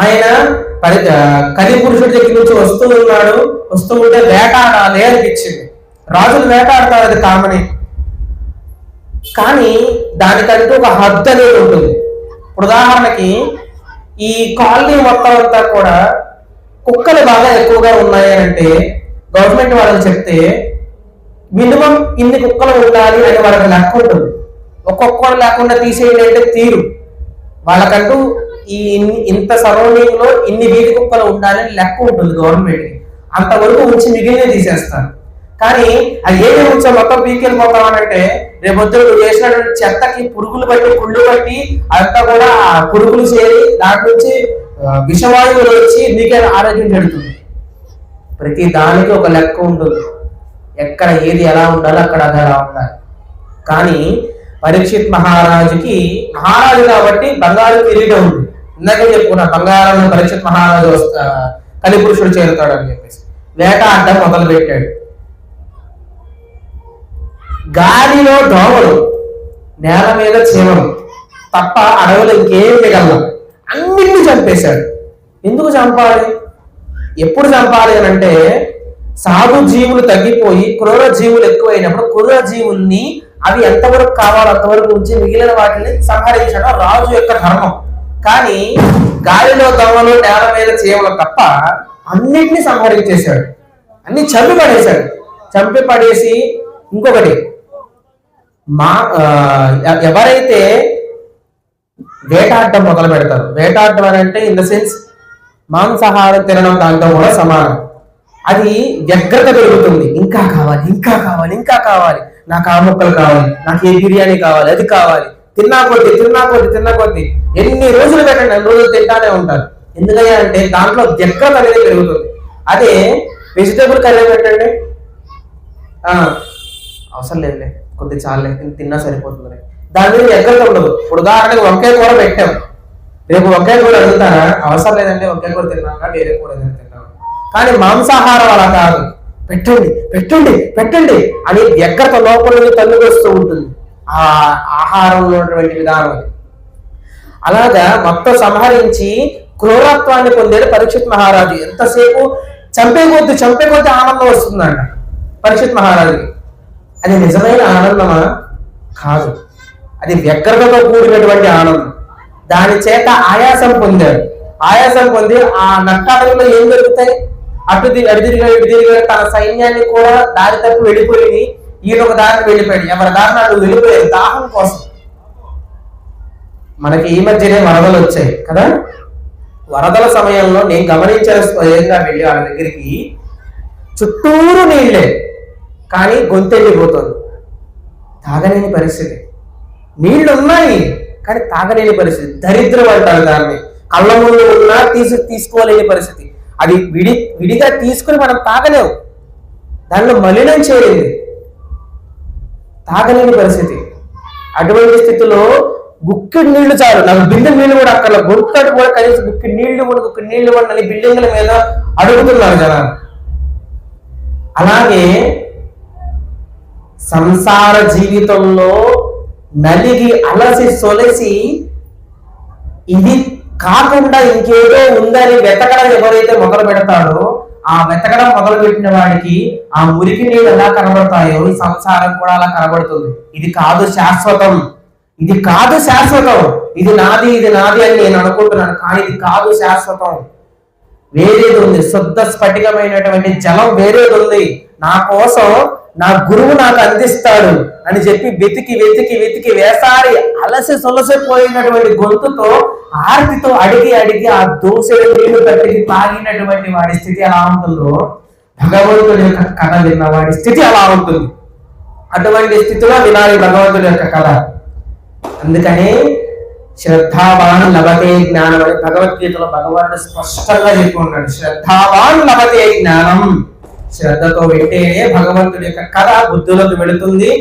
ఆయన పరి కలి పురుషుడి దగ్గర నుంచి వస్తూ ఉన్నాడు. వస్తూ ఉంటే వేటాడాలి అనిపించింది. రాజులు వేటాడతారు అది కామని. కానీ దానికంటూ ఒక హద్దు అనేది ఉంటుంది. ఉదాహరణకి ఈ కాలనీ మొత్తం అంతా కూడా కుక్కలు బాగా ఎక్కువగా ఉన్నాయంటే గవర్నమెంట్ వాళ్ళకి చెప్తే మినిమం ఇన్ని కుక్కలు ఉండాలి అని వాళ్ళకి లెక్క ఉంటుంది. ఒక్కొక్కరు లేకుండా తీసేయండి అంటే తీరు. వాళ్ళకంటూ ఈ ఇంత సరౌండింగ్లో ఇన్ని వీధి కుక్కలు ఉండాలని లెక్క ఉంటుంది గవర్నమెంట్ అంతవరకు ఉంచి మిగిలిన తీసేస్తారు. కానీ అది ఏమి ఉంచో మొత్తం పీకెళ్ళిపోతాం అని అంటే రేపు పొద్దున నువ్వు చెత్తకి పురుగులు పట్టి కుళ్ళు పట్టి అంతా కూడా ఆ పురుగులు చేరి దాని నుంచి విషవాయువులు వచ్చి నీకే ఆరోగ్యం చెడుతుంది ప్రతి దానికి ఒక లెక్క ఉంటుంది. ఎక్కడ ఏది ఎలా ఉండాలో అక్కడ అది ఎలా ఉండాలి. కానీ పరీక్షిత్ మహారాజుకి మహారాజు కాబట్టి బంగారు కిరీటం ఉంది. ఇందాకే చెప్పుకున్నా బంగారం పరీక్షిత్ మహారాజు వస్తా కలిపురుషుడు చేరుతాడు అని చెప్పేసి. వేట అడ్డం మొదలు పెట్టాడు గాలిలో దోమలు నేల మీద చీమలు తప్ప అడవులు ఇంకేం మిగలవు అన్నింటినీ చంపేశాడు. ఎందుకు చంపాలి? ఎప్పుడు చంపాలి అని అంటే సాధు జీవులు తగ్గిపోయి క్రూర జీవులు ఎక్కువైనప్పుడు క్రూర జీవుల్ని అవి ఎంతవరకు కావాలో అంతవరకు ఉంచి మిగిలిన వాటిని సంహరించడం రాజు యొక్క ధర్మం. కానీ గాలిలో దొంగలు నేల మీద చీమలు తప్ప అన్నిటినీ సంహరించేశాడు. అన్ని చంపి పడేశాడు. చంపి పడేసి ఇంకొకటి మా ఎవరైతే వేటాడటం మొదలు పెడతారు. వేటాడటం అని అంటే ఇన్ ద సెన్స్ మాంసాహారం తినడం దాంతో కూడా సమానం. అది వ్యగ్రత పెరుగుతుంది. ఇంకా కావాలి ఇంకా కావాలి ఇంకా కావాలి. నాకు ఆ ముక్కలు కావాలి నాకు ఏ బిర్యానీ కావాలి అది కావాలి. తిన్నా కొద్ది తిన్నా కొద్ది తిన్నా కొద్ది. ఎన్ని రోజులు పెట్టండి అన్ని రోజులు తింటానే ఉంటారు. ఎందుకయ్యా అంటే దాంట్లో వ్యగ్రత అనేది పెరుగుతుంది. అదే వెజిటేబుల్ కర్రీ పెట్టండి. అవసరం లేదులే కొద్ది చాలే తిన్నా సరిపోతుంది దాని మీద ఎక్కడ ఉండదు. ఇప్పుడు ఉదాహరణకు వంకాయ కూర పెట్టాం. రేపు వంకాయ కూర అడుగుతారా? అవసరం లేదండి వంకాయ కూర తిన్నాక వేరే కూర ఏదైనా తిన్నాం కానీ మాంసాహారం అలా కాదు. పెట్టండి పెట్టండి పెట్టండి అని ఎక్కడితో లోపల తల్లి తల్లికొస్తూ ఉంటుంది. ఆహారంలో ఉన్నటువంటి విధానం అది. అలాగా మొత్తం సంహరించి క్రూరత్వాన్ని పొందాడు పరీక్షిత్ మహారాజు. ఎంతసేపు చంపే కొద్ది చంపే కొద్ది ఆనందం వస్తుందంట పరీక్షిత్ మహారాజుకి. అది నిజమైన ఆనందమా? కాదు. అది వ్యగ్రతతో కూడినటువంటి ఆనందం. దాని చేత ఆయాసం పొందాడు ఆయాసం పొంది ఆ నట్టాటంలో ఏం జరుగుతాయి? అటు అడిదిరిగా అటు ఇటు తిరిగా తన సైన్యాన్ని కూడా దారి తప్పి వెళ్ళిపోయి ఈయన ఒక దారిని వెళ్ళిపోయాడు. ఎవరి దారిని అటు వెళ్ళిపోయాడు దాహం కోసం. మనకి ఈ మధ్యనే వరదలు వచ్చాయి కదా? వరదల సమయంలో నేను గమనించిన స్వయంగా వెళ్ళి వాళ్ళ దగ్గరికి? చుట్టూరు నీళ్ళే కానీ గొంతెళ్ళిపోతుంది తాగలేని పరిస్థితి. నీళ్ళు ఉన్నాయి కానీ తాగలేని పరిస్థితి. దరిద్రం అంటారు దాన్ని. కళ్ళ ముందు ఉన్నా తీసి తీసుకోలేని పరిస్థితి. అది విడి విడిగా తీసుకుని మనం తాగలేము దానిలో మలినం చేరింది. తాగలేని పరిస్థితి. అటువంటి స్థితిలో గుక్కిడి నీళ్ళు చాలు. నాకు బిందె నీళ్ళు కూడా అక్కడ గొంతడు కూడా కనీసం గుక్కెడు నీళ్ళు కూడా గుక్కి నీళ్ళు కూడా అని బిల్డింగ్ల మీద అడుగుతున్నారు జనాలు అలాగే సంసార జీవితంలో నలిగి అలసి సొలసి ఇది కాకుండా ఇంకేదో ఉందని వెతకడం ఎవరైతే మొదలు పెడతాడో ఆ వెతకడం మొదలు పెట్టిన వాడికి ఆ మురికి నీళ్ళు ఎలా కనబడతాయో ఈ సంసారం కూడా అలా కనబడుతుంది. ఇది కాదు శాశ్వతం. ఇది కాదు శాశ్వతం. ఇది నాది ఇది నాది అని నేను అనుకుంటున్నాను కానీ ఇది కాదు శాశ్వతం. వేరేది ఉంది. శుద్ధ స్ఫటికమైనటువంటి జలం వేరేది ఉంది. నా కోసం నా గురువు నాకు అందిస్తాడు అని చెప్పి వెతికి వెతికి వెతికి వేసారి అలసి సొలసిపోయినటువంటి గొంతుతో ఆర్తితో అడిగి అడిగి ఆ దోసెడు నీళ్ళు కట్టి తాగినటువంటి వాడి స్థితి ఎలా ఉంటుందో భగవంతుడి యొక్క కథ విన్న వాడి స్థితి అలా ఉంటుంది. అటువంటి స్థితిలో వినాలి భగవంతుడి యొక్క కథ. అందుకని శ్రద్ధావాన్ లభతే జ్ఞానం అని భగవద్గీతలో భగవానుడు స్పష్టంగా చెప్పుకున్నాడు. శ్రద్ధావాన్ లభతే జ్ఞానం. శ్రద్ధతో వింటే భగవంతుడి యొక్క కథ బుద్ధులకు వెళుతుంది.